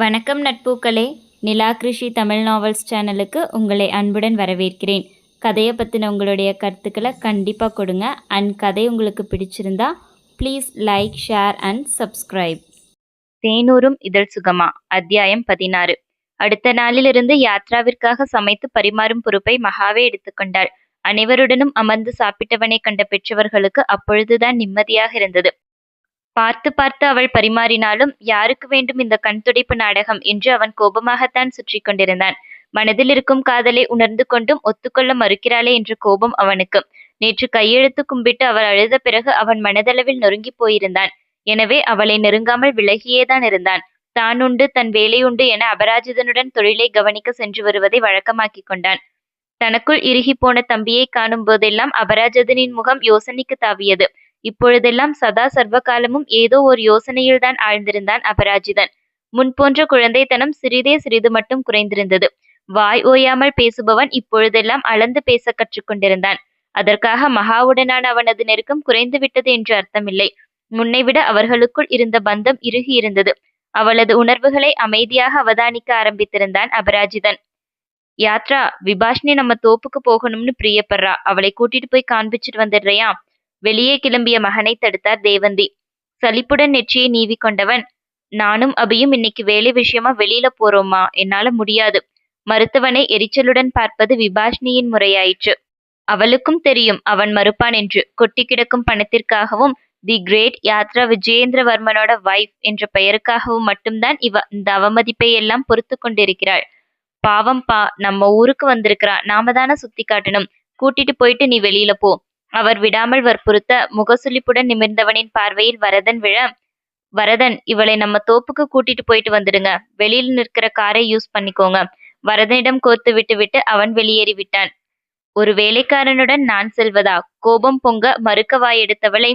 வணக்கம் நட்பூக்களே. நிலா கிருஷி தமிழ் நாவல்ஸ் சேனலுக்கு உங்களை அன்புடன் வரவேற்கிறேன். கதையை பற்றின உங்களுடைய கருத்துக்களை கண்டிப்பாக கொடுங்க. அண்ட் கதை உங்களுக்கு பிடிச்சிருந்தா please like share and subscribe தேனூரும் இதழ் சுகமா அத்தியாயம் பதினாறு. அடுத்த நாளிலிருந்து யாத்ராவிற்காக சமைத்து பரிமாறும் பொறுப்பை மகாவே எடுத்துக்கொண்டாள். அனைவருடனும் அமர்ந்து சாப்பிட்டவனை கண்ட பெற்றவர்களுக்கு அப்பொழுதுதான் நிம்மதியாக இருந்தது. பார்த்து பார்த்து அவள் பரிமாறினாலும் யாருக்கு வேண்டும் இந்த கண் துடைப்பு நாடகம்? என்று அவன் கோபமாகத்தான் சுற்றி கொண்டிருந்தான். மனதில் இருக்கும் காதலை உணர்ந்து கொண்டும் ஒத்துக்கொள்ள மறுக்கிறாளே என்ற கோபம் அவனுக்கு. நேற்று கையெழுத்து கும்பிட்டு அவள் அழுத பிறகு அவன் மனதளவில் நொறுங்கி போயிருந்தான். எனவே அவளை நெருங்காமல் விலகியேதான் இருந்தான். தான் உண்டு தன் வேலை உண்டு என அபராஜிதனுடன் தொழிலை கவனிக்க சென்று வருவதை வழக்கமாக்கிக் கொண்டான். தனக்குள் இறுகி போன தம்பியை காணும் போதெல்லாம் அபராஜதனின் முகம் யோசனைக்கு தாவியது. இப்பொழுதெல்லாம் சதா சர்வகாலமும் ஏதோ ஒரு யோசனையில்தான் ஆழ்ந்திருந்தான் அபராஜிதன். முன்போன்ற குழந்தைத்தனம் சிறிதே சிறிது மட்டும் குறைந்திருந்தது. வாய் ஓயாமல் பேசுபவன் இப்பொழுதெல்லாம் அளந்து பேச கற்றுக்கொண்டிருந்தான் அதற்காக மகாவுடனான அவனது நெருக்கம் குறைந்து விட்டது என்று அர்த்தமில்லை. முன்னைவிட அவர்களுக்குள் இருந்த பந்தம் இறுகி இருந்தது. அவளது உணர்வுகளை அமைதியாக அவதானிக்க ஆரம்பித்திருந்தான் அபராஜிதன். யாத்ரா விபாஷினி நம்ம தோப்புக்கு போகணும்னு பிரியப்படுறா. அவளை கூட்டிட்டு போய் காண்பிச்சிட்டு வந்துடுறியா? வெளியே கிளம்பிய மகனை தடுத்தார் தேவந்தி. சலிப்புடன் நெற்றியை நீவி கொண்டவன் நானும் அபியும் இன்னைக்கு வேலை விஷயமா வெளியில போறோமா என்னால முடியாது. மருத்துவனை எரிச்சலுடன் பார்ப்பது விபாஷினியின் முறையாயிற்று. அவளுக்கும் தெரியும் அவன் மறுப்பான் என்று. கொட்டி கிடக்கும் பணத்திற்காகவும் தி கிரேட் யாத்ரா விஜயேந்திரவர்மனோட வைஃப் என்ற பெயருக்காகவும் மட்டும்தான் இவ இந்த அவமதிப்பை எல்லாம் பொறுத்து கொண்டிருக்கிறாள். பாவம் பா நம்ம ஊருக்கு வந்திருக்கிறா. நாம தானே சுத்தி காட்டணும். கூட்டிட்டு போயிட்டு நீ வெளியில போ. அவர் விடாமல் வற்புறுத்த முகசுளிப்புடன் நிமிர்ந்தவனின் பார்வையில் வரதன் விழ வரதன் இவளை நம்ம தோப்புக்கு கூட்டிட்டு போயிட்டு வந்துடுங்க. வெளியில் நிற்கிற காரை யூஸ் பண்ணிக்கோங்க வரதனிடம் கோர்த்து விட்டு விட்டு அவன் வெளியேறி விட்டான். ஒரு வேலைக்காரனுடன் நான் செல்வதா? கோபம் பொங்க மறுக்க வாயெடுத்தவளை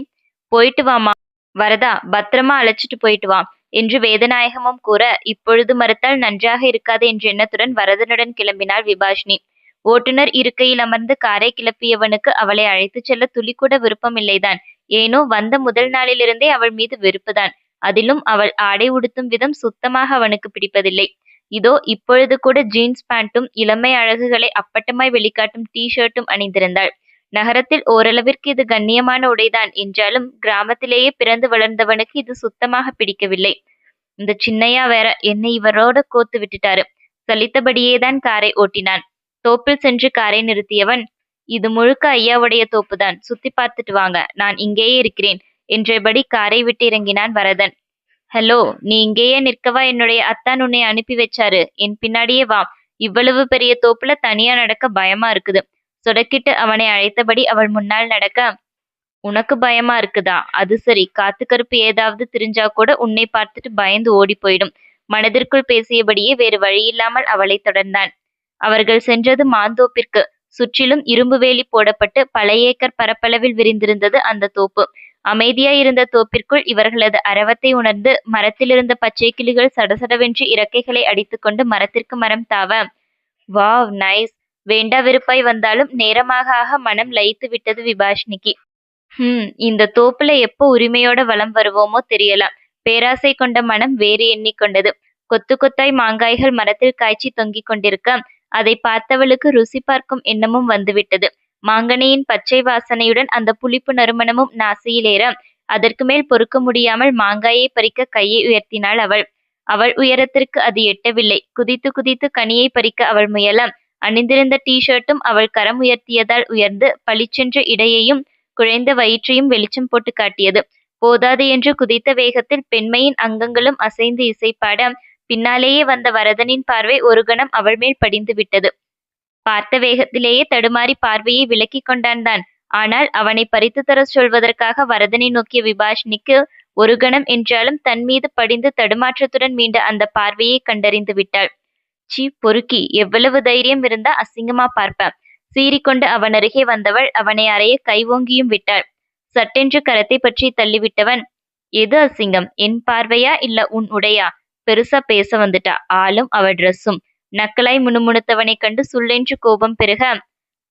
போயிட்டு வாமா. வரதா பத்திரமா அழைச்சிட்டு போயிட்டு வா என்று வேதநாயகமும் கூற இப்பொழுது மறுத்தால் நன்றாக இருக்காது என்ற எண்ணத்துடன் வரதனுடன் கிளம்பினாள் விபாஷினி. ஓட்டுநர் இருக்கையில் அமர்ந்து காரை கிளப்பியவனுக்கு அவளை அழைத்துச் செல்ல துளிக்கூட விருப்பமில்லைதான். ஏனோ வந்த முதல் நாளிலிருந்தே அவள் மீது வெறுப்புதான். அதிலும் அவள் ஆடை உடுத்தும் விதம் சுத்தமாக அவனுக்கு பிடிப்பதில்லை. இதோ இப்பொழுது கூட ஜீன்ஸ் பேண்ட்டும் இளமை அழகுகளை அப்பட்டமாய் வெளிக்காட்டும் டி ஷர்ட்டும் அணிந்திருந்தாள். நகரத்தில் ஓரளவிற்கு இது கண்ணியமான உடைதான் என்றாலும் கிராமத்திலேயே பிறந்து வளர்ந்தவனுக்கு இது சுத்தமாக பிடிக்கவில்லை. இந்த சின்னையா வேற என்னை இவரோட கோத்து விட்டுட்டாரு. சலித்தபடியேதான் காரை ஓட்டினான். தோப்பில் சென்று காரை நிறுத்தியவன் இது முழுக்க ஐயாவுடைய தோப்புதான் சுத்தி பார்த்துட்டு வாங்க நான் இங்கேயே இருக்கிறேன் என்றபடி காரை விட்டு இறங்கினான் வரதன். ஹலோ நீ இங்கேயே நிற்கவா என்னுடைய அத்தான் உன்னை அனுப்பி வச்சாரு என் பின்னாடியே வா இவ்வளவு பெரிய தோப்புல தனியா நடக்க பயமா இருக்குது சொடக்கிட்டு அவனை அழைத்தபடி அவள் முன்னால் நடக்க உனக்கு பயமா இருக்குதா அது சரி காத்து கருப்பு ஏதாவது தெரிஞ்சா கூட உன்னை பார்த்துட்டு பயந்து ஓடி போயிடும் மனதிற்குள் பேசியபடியே வேறு வழியில்லாமல் அவளை தொடர்ந்தான். அவர்கள் சென்றது மாந்தோப்பிற்கு. சுற்றிலும் இரும்பு வேலி போடப்பட்டு பல ஏக்கர் பரப்பளவில் விரிந்திருந்தது அந்த தோப்பு. அமைதியாயிருந்த தோப்பிற்குள் இவர்களது அரவத்தை உணர்ந்து மரத்திலிருந்த பச்சை கிளிகள் சடசடவென்று இறக்கைகளை அடித்துக்கொண்டு மரத்திற்கு மரம் தாவ வாவ் நைஸ். வேண்டா வெறுப்பாய் வந்தாலும் நேரமாக ஆக மனம் லயித்து விட்டது விபாஷ்னிக்கு. ஹம் இந்த தோப்புல எப்போ உரிமையோட வலம் வருவோமோ தெரியலாம் பேராசை கொண்ட மனம் வேறு எண்ணிக்கொண்டது. கொத்து கொத்தாய் மாங்காய்கள் மரத்தில் காய்ச்சி தொங்கிக் கொண்டிருக்க அதை பார்த்தவளுக்கு ருசி பார்க்கும் எண்ணமும் வந்துவிட்டது. மாங்கனியின் பச்சை வாசனையுடன் அந்த புளிப்பு நறுமணமும் நாசியிலேற அதற்கு மேல் பொறுக்க முடியாமல் மாங்காயை பறிக்க கையை உயர்த்தினாள் அவள். அவள் உயரத்திற்கு அது எட்டவில்லை. குதித்து குதித்து கனியை பறிக்க அவள் முயல அணிந்திருந்த டி ஷர்ட்டும் அவள் கரம் உயர்த்தியதால் உயர்ந்து பளிச்சென்ற இடையையும் குழைந்த வயிற்றையும் வெளிச்சம் போட்டு காட்டியது. போதாது என்று குதித்த வேகத்தில் பெண்மையின் அங்கங்களும் அசைந்து இசைப்பாட பின்னாலேயே வந்த வரதனின் பார்வை ஒரு கணம் அவள் மேல் படிந்து விட்டது. பார்த்த வேகத்திலேயே தடுமாறி பார்வையை விலக்கிக் கொண்டான் தான். ஆனால் அவனை பறித்து தர சொல்வதற்காக வரதனை நோக்கிய விபாஷினிக்கு ஒரு கணம் என்றாலும் தன் மீது படிந்து தடுமாற்றத்துடன் மீண்ட அந்த பார்வையை கண்டறிந்து விட்டாள். சி பொறுக்கி எவ்வளவு தைரியம் இருந்தா அசிங்கமா பார்ப்பேன் சீறிக்கொண்டு அவன் அருகே வந்தவள் அவனை அறைய கைவோங்கியும் விட்டாள். சட்டென்று கரத்தை பற்றி தள்ளிவிட்டவன் எது அசிங்கம்? என் பார்வையா இல்ல உன் உடையா? பெருசா பேச வந்துட்டா. ஆளும் அவ ட்ரெஸ்ஸும் நக்கலாய் முணுமுணுத்தவனை கண்டு சுள்ளென்று கோபம் பெருக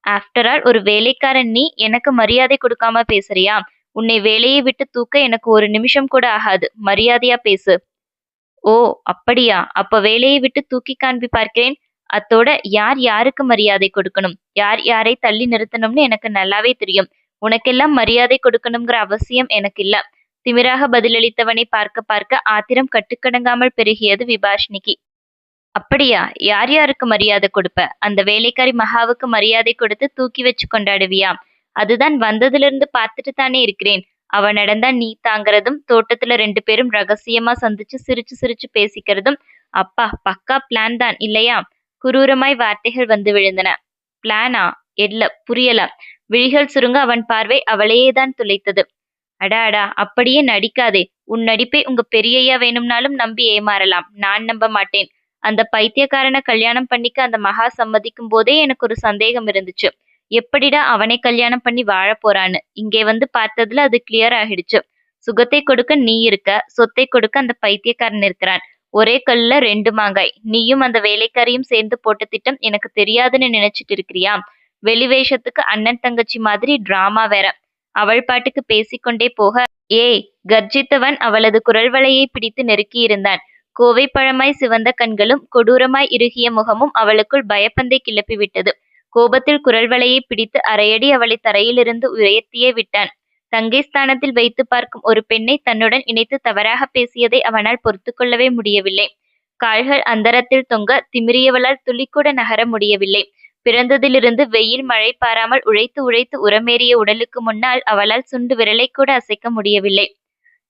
ஆஃப்டர் ஆல் ஒரு வேலைக்காரன் நீ எனக்கு மரியாதை கொடுக்காம பேசுறியா? உன்னை வேலையை விட்டு தூக்க எனக்கு ஒரு நிமிஷம் கூட ஆகாது. மரியாதையா பேசு. ஓ அப்படியா? அப்ப வேலையை விட்டு தூக்கி காண்பி பார்க்கிறேன். அத்தோட யார் யாருக்கு மரியாதை கொடுக்கணும்? யார் யாரை தள்ளி நிறுத்தணும்னு எனக்கு நல்லாவே தெரியும். உனக்கெல்லாம் மரியாதை கொடுக்கணுங்கிற அவசியம் எனக்கு இல்ல. திமிராக பதிலளித்தவனை பார்க்க பார்க்க ஆத்திரம் கட்டுக்கடங்காமல் பெருகியது விபாஷினிக்கு. அப்படியா? யார் யாருக்கு மரியாதை கொடுப்ப? அந்த வேலைக்காரி மகாவுக்கு மரியாதை கொடுத்து தூக்கி வச்சு கொண்டாடுவியா அதுதான் வந்ததிலிருந்து பார்த்துட்டு தானே இருக்கிறேன். அவ நடந்தா நீ தாங்கிறதும் தோட்டத்துல ரெண்டு பேரும் ரகசியமா சந்திச்சு சிரிச்சு சிரிச்சு பேசிக்கிறதும் அப்பா பக்கா பிளான் தான் இல்லையா? குரூரமாய் வார்த்தைகள் வந்து விழுந்தன. பிளானா இல்ல புரியல. விழிகள் சுருங்க அவன் பார்வை அவளையே தான் துளைத்தது. அடா அடா அப்படியே நடிக்காதே. உன் நடிப்பை உங்க பெரியய்யா வேணும்னாலும் நம்பி ஏமாறலாம். நான் நம்ப மாட்டேன். அந்த பைத்தியக்காரனை கல்யாணம் பண்ணிக்க அந்த மகா சம்மதிக்கும் போதே எனக்கு ஒரு சந்தேகம் இருந்துச்சு. எப்படிடா அவனை கல்யாணம் பண்ணி வாழ போறான்னு. இங்கே வந்து பார்த்ததுல அது கிளியர் ஆகிடுச்சு. சுகத்தை கொடுக்க நீ இருக்க சொத்தை கொடுக்க அந்த பைத்தியக்காரன் இருக்கிறான். ஒரே கல்லுல ரெண்டு மாங்காய். நீயும் அந்த வேலைக்காரியும் சேர்ந்து போட்ட திட்டம் எனக்கு தெரியாதுன்னு நினைச்சிட்டு இருக்கிறியா? வெளி வேஷத்துக்கு அண்ணன் தங்கச்சி மாதிரி டிராமா வேற. அவள் பாட்டுக்கு பேசிக்கொண்டே போக ஏய் கர்ஜித்தவன் அவளது குரல்வளையை பிடித்து நெருக்கியிருந்தான். கோவை பழமாய் சிவந்த கண்களும் கொடூரமாய் இறுகிய முகமும் அவளுக்குள் பயப்பந்தை கிளப்பிவிட்டது. கோபத்தில் குரல்வளையை பிடித்து அரையடி அவளை தரையிலிருந்து உயர்த்தியே விட்டான். தங்கை ஸ்தானத்தில் வைத்து பார்க்கும் ஒரு பெண்ணை தன்னுடன் இணைத்து தவறாக பேசியதை அவனால் பொறுத்து கொள்ளவே முடியவில்லை. கால்கள் அந்தரத்தில் தொங்க திமிரியவளால் துளிக்கூட நகர முடியவில்லை. பிறந்ததிலிருந்து வெயில் மழை பாராமல் உழைத்து உழைத்து உரமேறிய உடலுக்கு முன்னால் அவளால் சுண்டு விரலை கூட அசைக்க முடியவில்லை.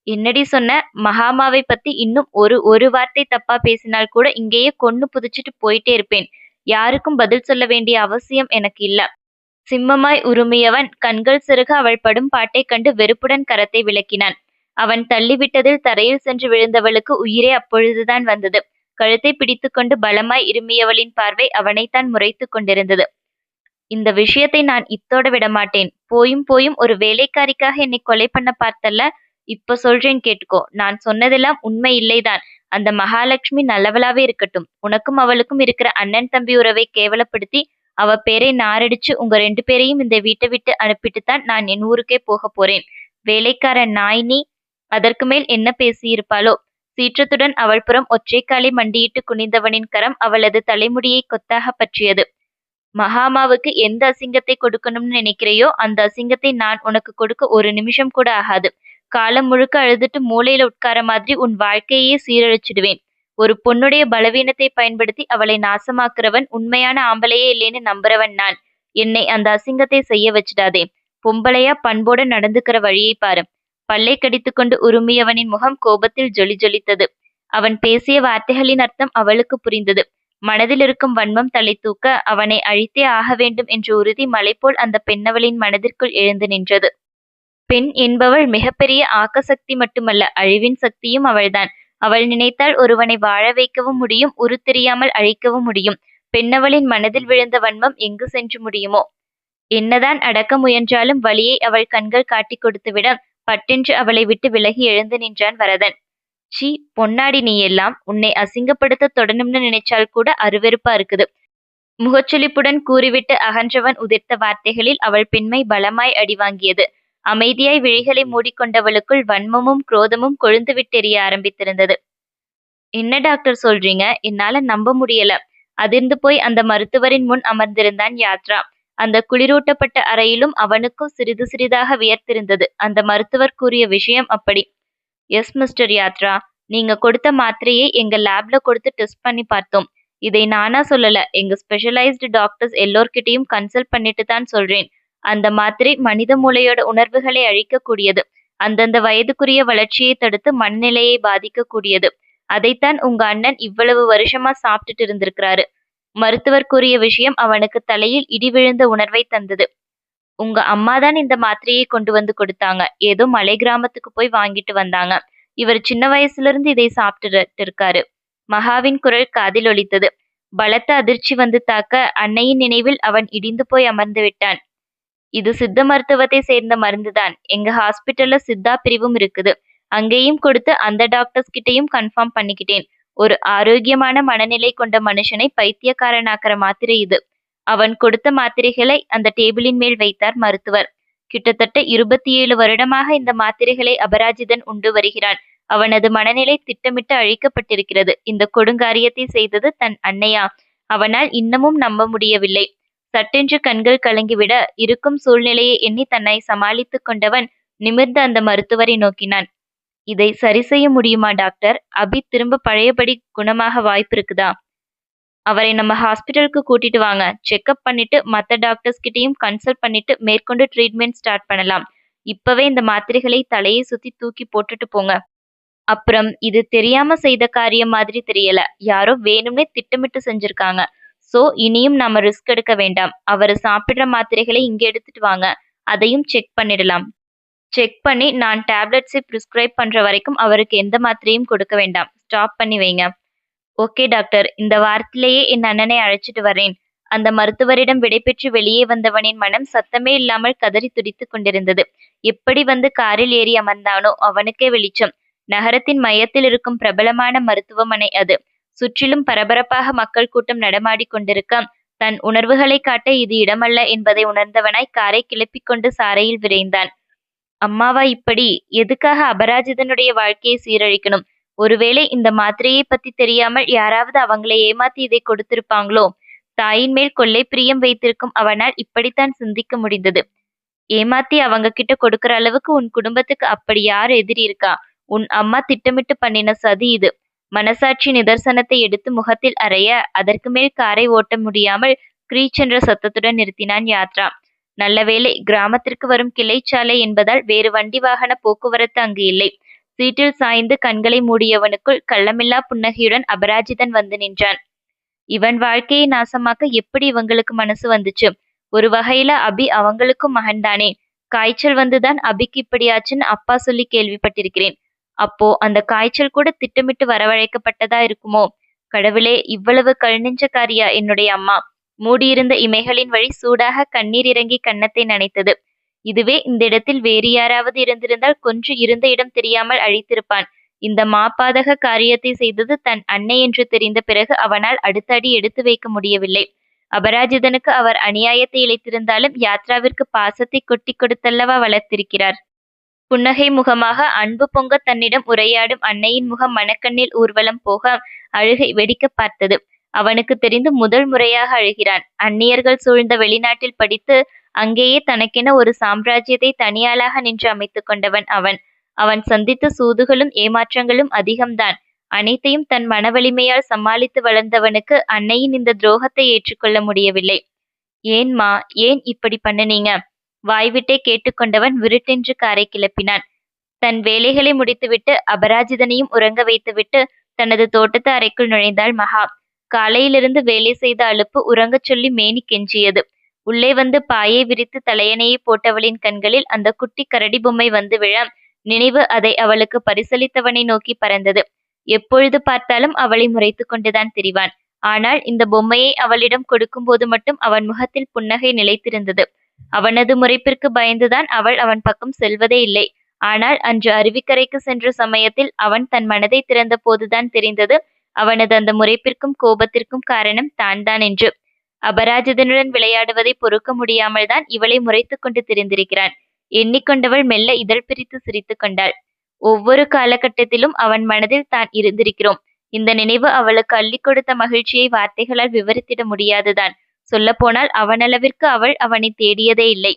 என்னடி சொன்ன? மகாமாவை பத்தி இன்னும் ஒரு ஒரு வார்த்தை தப்பா பேசினால் கூட இங்கேயே கொன்னு புதிச்சிட்டு போயிட்டே இருப்பேன். யாருக்கும் பதில் சொல்ல வேண்டிய அவசியம் எனக்கு இல்ல. சிம்மமாய் உருமியவன் கண்கள் சிறுக அவள் படும் பாட்டைக் கண்டு வெறுப்புடன் கரத்தை விளக்கினான். அவன் தள்ளிவிட்டதில் தரையில் சென்று விழுந்தவளுக்கு உயிரே அப்பொழுதுதான் வந்தது. கழுத்தை பிடித்துக்கொண்டு பலமாய் இருமியவளின் பார்வை அவனைத்தான் முறைத்து கொண்டிருந்தது. இந்த விஷயத்தை நான் இத்தோட விடமாட்டேன். போயும் போயும் ஒரு வேலைக்காரிக்காக என்னை கொலை பண்ண பார்த்தல்ல? இப்ப சொல்றேன் கேட்டுக்கோ. நான் சொன்னதெல்லாம் உண்மை இல்லைதான். அந்த மகாலட்சுமி நல்லவளாவே இருக்கட்டும். உனக்கும் அவளுக்கும் இருக்கிற அண்ணன் தம்பி உறவை கேவலப்படுத்தி அவ பேரை நாரடிச்சு உங்க ரெண்டு பேரையும் இந்த வீட்டை விட்டு அனுப்பிட்டு தான் நான் என் ஊருக்கே போக போறேன். வேலைக்கார நாய் நீ அதற்கு மேல் என்ன பேசியிருப்பாளோ? சீற்றத்துடன் அவள் புறம் ஒற்றைக்காலை மண்டியிட்டு குனிந்தவனின் கரம் அவளது தலைமுடியை கொத்தாக பற்றியது. மகாமாவுக்கு எந்த அசிங்கத்தை கொடுக்கணும்னு நினைக்கிறையோ அந்த அசிங்கத்தை நான் உனக்கு கொடுக்க ஒரு நிமிஷம் கூட ஆகாது. காலம் முழுக்க அழுதுட்டு மூலையில உட்கார மாதிரி உன் வாழ்க்கையே சீரழிச்சிடுவேன். ஒரு பொண்ணுடைய பலவீனத்தை பயன்படுத்தி அவளை நாசமாக்குறவன் உண்மையான ஆம்பளையே இல்லைன்னு நம்புறவன் நான். என்னை அந்த அசிங்கத்தை செய்ய வச்சிடாதே. பொம்பளையா பண்போட நடந்துக்கிற வழியை பாரு. பல்லை கடித்துக்கொண்டு உருமியவனின் முகம் கோபத்தில் ஜொலி ஜொலித்தது. அவன் பேசிய வார்த்தைகளின் அர்த்தம் அவளுக்கு புரிந்தது. மனதில் இருக்கும் வன்மம் தலை தூக்க அவனை அழித்தே ஆக வேண்டும் என்ற உறுதி மலைபோல் அந்தப் அந்த பெண்ணவளின் மனதிற்குள் எழுந்து நின்றது. பெண் என்பவள் மிகப்பெரிய ஆக்க சக்தி மட்டுமல்ல அழிவின் சக்தியும் அவள்தான். அவள் நினைத்தால் ஒருவனை வாழ வைக்கவும் முடியும் உரு தெரியாமல் அழிக்கவும் முடியும். பெண்ணவளின் மனதில் விழுந்த வன்மம் எங்கு சென்று முடியுமோ? என்னதான் அடக்க முயன்றாலும் வழியை அவள் கண்கள் காட்டிக் கொடுத்துவிட பட்டென்று அவளை விட்டு விலகி எழுந்து நின்றான் வரதன். சி பொன்னாடி நீ எல்லாம் உன்னை அசிங்கப்படுத்த தொடணும்னு நினைச்சால் கூட அருவெருப்பா இருக்குது. முகச்சொலிப்புடன் கூறிவிட்டு அகன்றவன் உதிர்த்த வார்த்தைகளில் அவள் பெண்மை பலமாய் அடி வாங்கியது. அமைதியாய் விழிகளை மூடிக்கொண்டவளுக்குள் வன்மமும் குரோதமும் கொழுந்து விட்டெறிய ஆரம்பித்திருந்தது. என்ன டாக்டர் சொல்றீங்க? என்னால நம்ப முடியல. அதிர்ந்து போய் அந்த மருத்துவரின் முன் அமர்ந்திருந்தான் யாத்ரா. அந்த குளிரூட்டப்பட்ட அறையிலும் அவனுக்கும் சிறிது சிறிதாக வியர்த்திருந்தது. அந்த மருத்துவர் கூறிய விஷயம் அப்படி. எஸ் மிஸ்டர் யாத்ரா நீங்க கொடுத்த மாத்திரையை எங்க லேப்ல கொடுத்து டெஸ்ட் பண்ணி பார்த்தோம். இதை நானா சொல்லல. எங்க ஸ்பெஷலைஸ்டு டாக்டர்ஸ் எல்லோர்கிட்டையும் கன்சல்ட் பண்ணிட்டு தான் சொல்றேன். அந்த மாத்திரை மனித மூளையோட உணர்வுகளை அழிக்கக்கூடியது. அந்தந்த வயதுக்குரிய வளர்ச்சியை தடுத்து மனநிலையை பாதிக்கக்கூடியது. அதைத்தான் உங்க அண்ணன் இவ்வளவு வருஷமா சாப்பிட்டுட்டு இருந்திருக்கிறாரு. மருத்துவர் கூறிய விஷயம் அவனுக்கு தலையில் இடி விழுந்த உணர்வை தந்தது. உங்க அம்மாதான் இந்த மாத்திரையை கொண்டு வந்து கொடுத்தாங்க. ஏதோ மலை கிராமத்துக்கு போய் வாங்கிட்டு வந்தாங்க. இவர் சின்ன வயசுல இருந்து இதை சாப்பிட்டுட்டு இருக்காரு. மகாவின் குரல் காதில் ஒலித்தது. பலத்த அதிர்ச்சி வந்து தாக்க அன்னையின் நினைவில் அவன் இடிந்து போய் அமர்ந்து விட்டான். இது சித்த மருத்துவத்தை சேர்ந்த மருந்துதான். எங்க ஹாஸ்பிட்டல்ல சித்தா பிரிவும் இருக்குது. அங்கேயும் கொடுத்து அந்த டாக்டர்ஸ் கிட்டையும் கன்ஃபார்ம் பண்ணிக்கிட்டேன். ஒரு ஆரோக்கியமான மனநிலை கொண்ட மனுஷனை பைத்தியக்காரனாக்குற மாத்திரை இது. அவன் கொடுத்த மாத்திரைகளை அந்த டேபிளின் மேல் வைத்தார் மருத்துவர். கிட்டத்தட்ட இருபத்தி ஏழு வருடமாக இந்த மாத்திரைகளை அபராஜிதன் உண்டு வருகிறான். அவனது மனநிலை திட்டமிட்டு அழிக்கப்பட்டிருக்கிறது. இந்த கொடுங்காரியத்தை செய்தது தன் அன்னையா? அவனால் இன்னமும் நம்ப முடியவில்லை. சட்டென்று கண்கள் கலங்கிவிட இருக்கும் சூழ்நிலையை எண்ணி தன்னை சமாளித்துக் கொண்டவன் நிமிர்ந்து அந்த மருத்துவரை நோக்கினான். இதை சரி செய்ய முடியுமா டாக்டர்? அபி திரும்ப பழையபடி குணமாக வாய்ப்பு இருக்குதா? அவரை நம்ம ஹாஸ்பிட்டலுக்கு கூட்டிட்டு வாங்க. செக்அப் பண்ணிட்டு மற்ற டாக்டர்ஸ் கிட்டயும் கன்சல்ட் பண்ணிட்டு மேற்கொண்டு ட்ரீட்மெண்ட் ஸ்டார்ட் பண்ணலாம். இப்பவே இந்த மாத்திரைகளை தலையை சுத்தி தூக்கி போட்டுட்டு போங்க. அப்புறம் இது தெரியாம செய்த காரியம் மாதிரி தெரியல. யாரோ வேணும்னே திட்டமிட்டு செஞ்சிருக்காங்க. சோ இனியும் நாம ரிஸ்க் எடுக்க வேண்டாம். அவர் சாப்பிடுற மாத்திரைகளை இங்க எடுத்துட்டு வாங்க. அதையும் செக் பண்ணிடலாம். செக் பண்ணி நான் டேப்லெட்ஸை ப்ரிஸ்கிரைப் பண்ற வரைக்கும் அவருக்கு எந்த மாத்திரையும் கொடுக்க வேண்டாம். ஸ்டாப் பண்ணி வைங்க. Okay doctor. இந்த வாரத்திலேயே என் அண்ணனை அழைச்சிட்டு வரேன் அந்த மருத்துவரிடம் விடைபெற்று வெளியே வந்தவனின் மனம் சத்தமே இல்லாமல் கதறி துடித்துக் கொண்டிருந்தது. எப்படி வந்து காரில் ஏறி அமர்ந்தானோ அவனுக்கே வெளிச்சம். நகரத்தின் மையத்தில் இருக்கும் பிரபலமான மருத்துவமனை அது. சுற்றிலும் பரபரப்பாக மக்கள் கூட்டம் நடமாடி கொண்டிருக்க தன் உணர்வுகளை காட்ட இது இடமல்ல என்பதை உணர்ந்தவனாய் காரை கிளப்பிக் கொண்டு சாரையில் விரைந்தான். அம்மாவா இப்படி? எதுக்காக அபராஜிதனுடைய வாழ்க்கையை சீரழிக்கணும்? ஒருவேளை இந்த மாத்திரையை பத்தி தெரியாமல் யாராவது அவங்களை ஏமாத்தி இதை கொடுத்திருப்பாங்களோ? தாயின் மேல் கொள்ளை பிரியம் வைத்திருக்கும் அவனால் இப்படித்தான் சிந்திக்க முடிந்தது. ஏமாத்தி அவங்க கிட்ட கொடுக்கற அளவுக்கு உன் குடும்பத்துக்கு அப்படி யார் எதிரி இருக்கா? உன் அம்மா திட்டமிட்டு பண்ணின சதி இது. மனசாட்சி நிதர்சனத்தை எடுத்து முகத்தில் அறைய அதற்கு மேல் காரை ஓட்ட முடியாமல் கிரீச் என்ற சத்தத்துடன் நிறுத்தினான் யாத்ரா. நல்லவேளை கிராமத்திற்கு வரும் கிளைச்சாலை என்பதால் வேறு வண்டி வாகன போக்குவரத்து அங்கு இல்லை. சீட்டில் சாய்ந்து கண்களை மூடியவனுக்குள் கள்ளமில்லா புன்னகையுடன் அபராஜிதன் வந்து நின்றான். இவன் வாழ்க்கையை நாசமாக்க எப்படி இவங்களுக்கு மனசு வந்துச்சு? ஒரு வகையில அபி அவங்களுக்கும் மகன்தானே. காய்ச்சல் வந்துதான் அபிக்கு இப்படியாச்சுன்னு அப்பா சொல்லி கேள்விப்பட்டிருக்கிறேன். அப்போ அந்த காய்ச்சல் கூட திட்டமிட்டு வரவழைக்கப்பட்டதா இருக்குமோ? கடவுளே இவ்வளவு கல்நெஞ்சக்காரியா என்னுடைய அம்மா. மூடியிருந்த இமைகளின் வழி சூடாக கண்ணீர் இறங்கி கன்னத்தை நனைத்தது. இதுவே இந்த இடத்தில் வேறு யாராவது இருந்திருந்தால் கொன்று இருந்த இடம் தெரியாமல் அழித்திருப்பான். இந்த மாபாதக காரியத்தை செய்தது தன் அன்னை என்று தெரிந்த பிறகு அவனால் அடுத்த அடி எடுத்து வைக்க முடியவில்லை. அபராஜிதனுக்கு அவர் அநியாயத்தை இழைத்திருந்தாலும் யாத்ராவிற்கு பாசத்தை கொட்டி கொடுத்தல்லவா வளர்த்திருக்கிறார். புன்னகை முகமாக அன்பு பொங்க தன்னிடம் உரையாடும் அன்னையின் முகம் மனக்கண்ணில் ஊர்வலம் போக அழுகை வெடிக்க பார்த்தது. அவனுக்கு தெரிந்து முதல் முறையாக அழுகிறான். அந்நியர்கள் சூழ்ந்த வெளிநாட்டில் படித்து அங்கேயே தனக்கென ஒரு சாம்ராஜ்யத்தை தனியாளாக நின்று அமைத்துக் கொண்டவன் அவன். அவன் சந்தித்த சூதுகளும் ஏமாற்றங்களும் அதிகம்தான். அனைத்தையும் தன் மனவலிமையால் சமாளித்து வளர்ந்தவனுக்கு அன்னையின் இந்த துரோகத்தை ஏற்றுக்கொள்ள முடியவில்லை. ஏன்மா ஏன் இப்படி பண்ணுனீங்க? வாய்விட்டே கேட்டுக்கொண்டவன் விருட்டென்று காரை கிளப்பினான். தன் வேலைகளை முடித்துவிட்டு அபராஜிதனையும் உறங்க வைத்துவிட்டு தனது தோட்டத்து அறைக்குள் நுழைந்தாள் மகா. காலையிலிருந்து வேலை செய்த அலுப்பு உறங்கச் சொல்லி மேனி கெஞ்சியது. உள்ளே வந்து பாயை விரித்து தலையணையை போட்டவளின் கண்களில் அந்த குட்டி கரடி பொம்மை வந்து விழ நினைவு அதை அவளுக்கு பரிசளித்தவனை நோக்கி பறந்தது. எப்பொழுது பார்த்தாலும் அவளை முறைத்து கொண்டுதான் திரிவான். ஆனால் இந்த பொம்மையை அவளிடம் கொடுக்கும்போது மட்டும் அவன் முகத்தில் புன்னகை நிலைத்திருந்தது. அவனது முறைப்பிற்கு பயந்துதான் அவள் அவன் பக்கம் செல்வதே இல்லை. ஆனால் அன்று அருவிக்கரைக்கு சென்ற சமயத்தில் அவன் தன் மனதை திறந்த போதுதான் தெரிந்தது அவனது அந்த முறைப்பிற்கும் கோபத்திற்கும் காரணம் தான் தான் என்று. அபராஜிதனுடன் விளையாடுவதை பொறுக்க முடியாமல் தான் இவளை முறைத்து கொண்டு திரிந்திருக்கிறான். எண்ணிக்கொண்டவள் மெல்ல இதழ் பிரித்து சிரித்து கொண்டாள். ஒவ்வொரு காலகட்டத்திலும் அவன் மனதில் தான் இருந்திருக்கிறோம். இந்த நினைவு அவளுக்கு அள்ளி கொடுத்த மகிழ்ச்சியை வார்த்தைகளால் விவரித்திட முடியாதுதான். சொல்லப்போனால் அவனளவிற்கு அவள் அவனை தேடியதே இல்லை.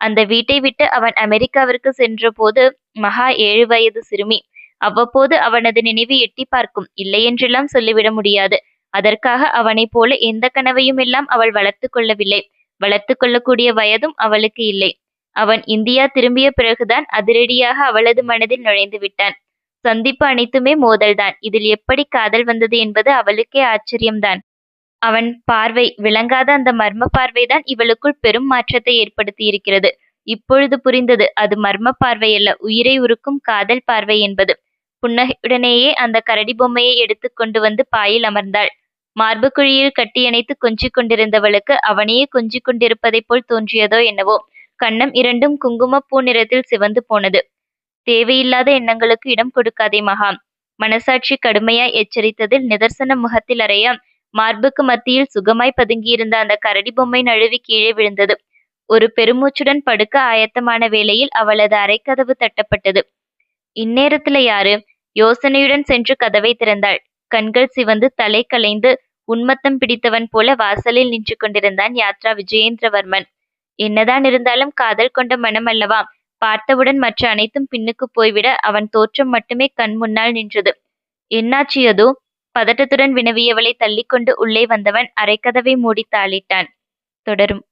அந்த வீட்டை விட்டு அவன் அமெரிக்காவிற்கு சென்றபோது மகா ஏழு வயது சிறுமி. அவ்வப்போது அவனது நினைவு எட்டி பார்க்கும். இல்லையென்றெல்லாம் சொல்லிவிட முடியாது. அதற்காக அவனைப் போல எந்த கனவையும் எல்லாம் அவள் வளர்த்து கொள்ளவில்லை. வளர்த்து கொள்ளக்கூடிய வயதும் அவளுக்கு இல்லை. அவன் இந்தியா திரும்பிய பிறகுதான் அதிரடியாக அவளது மனதில் நுழைந்து விட்டான். சந்திப்பு அனைத்துமே மோதல்தான். இதில் எப்படி காதல் வந்தது என்பது அவளுக்கே ஆச்சரியம்தான். அவன் பார்வை விளங்காத அந்த மர்ம பார்வைதான் இவளுக்குள் பெரும் மாற்றத்தை ஏற்படுத்தி இருக்கிறது இப்பொழுது புரிந்தது அது மர்ம பார்வையல்ல உயிரை உருக்கும் காதல் பார்வை என்பது. புன்னகையுடனேயே அந்த கரடி பொம்மையை எடுத்து கொண்டு வந்து பாயில் அமர்ந்தாள். மார்பு குழியில் கட்டியணைத்து கொஞ்சிக் கொண்டிருந்தவளுக்கு அவனையே கொஞ்சிக் கொண்டிருப்பதைப் போல் தோன்றியதோ என்னவோ. கன்னம் இரண்டும் குங்குமப்பூ நிறத்தில் சிவந்து போனது. தேவையில்லாத எண்ணங்களுக்கு இடம் கொடுக்காதே மகா. மனசாட்சி கடுமையாய் எச்சரித்ததில் நிதர்சன முகத்தில் அறைய மார்புக்கு மத்தியில் சுகமாய் பதுங்கியிருந்த அந்த கரடி பொம்மை நழுவி கீழே விழுந்தது. ஒரு பெருமூச்சுடன் படுக்க ஆயத்தமான வேளையில் அவளது அரைக்கதவு தட்டப்பட்டது. இந்நேரத்துல யாரு? யோசனையுடன் சென்று கதவை திறந்தாள். கண்கள் சிவந்து தலை கலைந்து உன்மத்தம் பிடித்தவன் போல வாசலில் நின்று கொண்டிருந்தான் யாத்ரா விஜயேந்திரவர்மன். என்னதான் இருந்தாலும் காதல் கொண்ட மனம் அல்லவா? பார்த்தவுடன் மற்ற அனைத்தும் பின்னுக்கு போய்விட அவன் தோற்றம் மட்டுமே கண் முன்னால் நின்றது. என்னாச்சியதோ பதட்டத்துடன் வினவியவளை தள்ளிக்கொண்டு உள்ளே வந்தவன் அரைக்கதவை மூடி தாளிட்டான். தொடரும்.